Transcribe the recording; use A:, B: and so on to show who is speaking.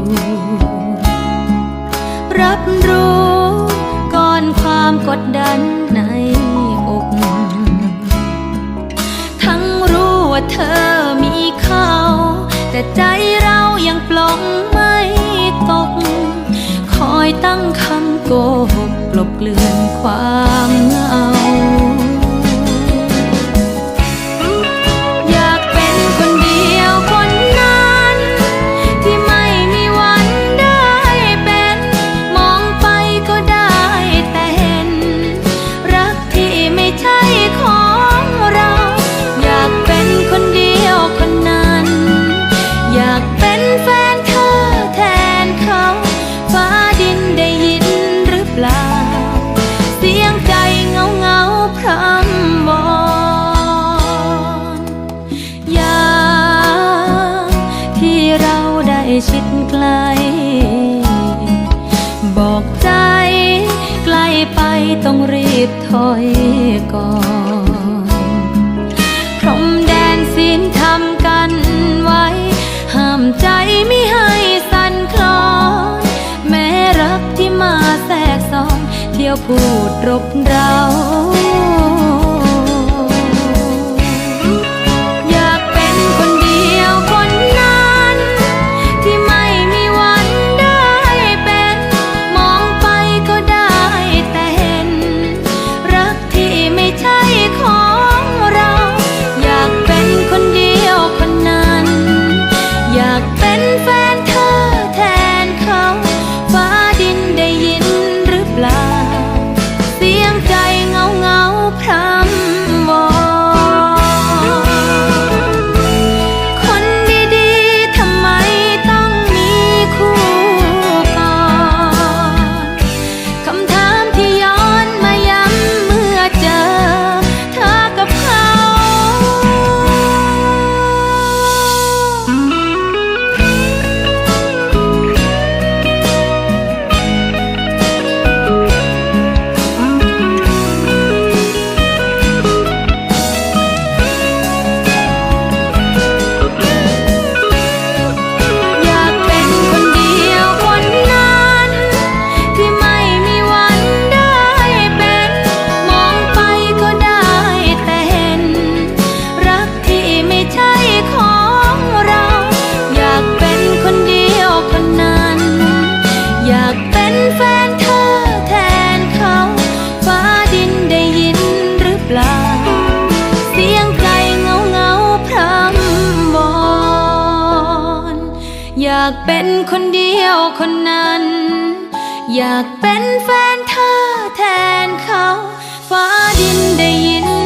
A: ู่ รับรู้ก่อนความกดดัน ชิดไกล บอกใจใกล้ไปต้องรีบถอยก่อนพรมแดนศีนทำกันไว้ ห้ามใจไม่ให้สั่นคลอน แม้รักที่มาแทรกซ้อนเที่ยวพูดรบเราากเป็นคนเดียวคนนั้น อยากเป็นแฟนเธอแทนเขา ฟ้าดินได้ยิน